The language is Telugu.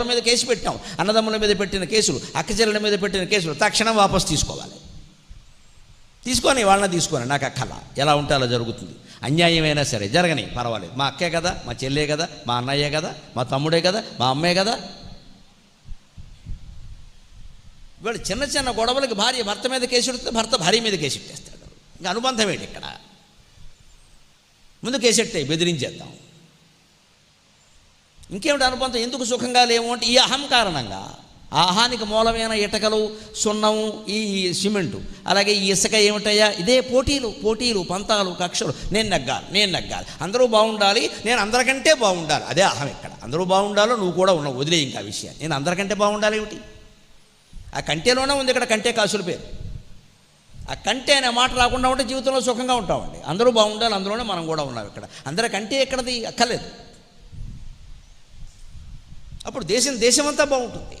ఎవరి మీద కేసు పెట్టాం అన్నదమ్ముల మీద పెట్టిన కేసులు అక్కచెల్లెల మీద పెట్టిన కేసులు తక్షణం వాపసు తీసుకోవాలి. తీసుకొని వాళ్ళని తీసుకొని నాకు అక్కల ఎలా ఉంటే అలా జరుగుతుంది. అన్యాయమైనా సరే జరగని పర్వాలేదు. మా అక్కే కదా మా చెల్లే కదా మా అన్నయ్యే కదా మా తమ్ముడే కదా మా అమ్మే కదా. వీళ్ళు చిన్న చిన్న గొడవలకి భార్య భర్త మీద కేసు పెడితే భర్త భార్య మీద కేసు పెట్టేస్తాడు. ఇంకా అనుబంధం ఏంటి ఇక్కడ? ముందు కేసెట్టే బెదిరించేద్దాం. ఇంకేమిటి అనుబంధం? ఎందుకు సుఖంగా లేవు అంటే ఈ అహం కారణంగా. ఆ అహానికి మూలమైన ఇటకలు సున్నము ఈ సిమెంటు అలాగే ఈ ఇసుక ఏమిటయ్యా? ఇదే పోటీలు పోటీలు పంతాలు కక్షలు. నేను నగ్గాలి నేను నగ్గాలి. అందరూ బాగుండాలి నేను అందరికంటే బాగుండాలి. అదే అహం ఇక్కడ. అందరూ బాగుండాలో నువ్వు కూడా ఉన్నావు. వదిలే ఇంకా విషయం. నేను అందరికంటే బాగుండాలి ఏమిటి? ఆ కంటేలోనే ఉంది ఇక్కడ కంటే కాసుల పేరు. ఆ కంటే అనే మాట రాకుండా ఉంటే జీవితంలో సుఖంగా ఉంటామండి. అందరూ బాగుండాలి అందులోనే మనం కూడా ఉన్నాం ఇక్కడ. అందరికంటే ఎక్కడది? అక్కర్లేదు. అప్పుడు దేశం దేశమంతా బాగుంటుంది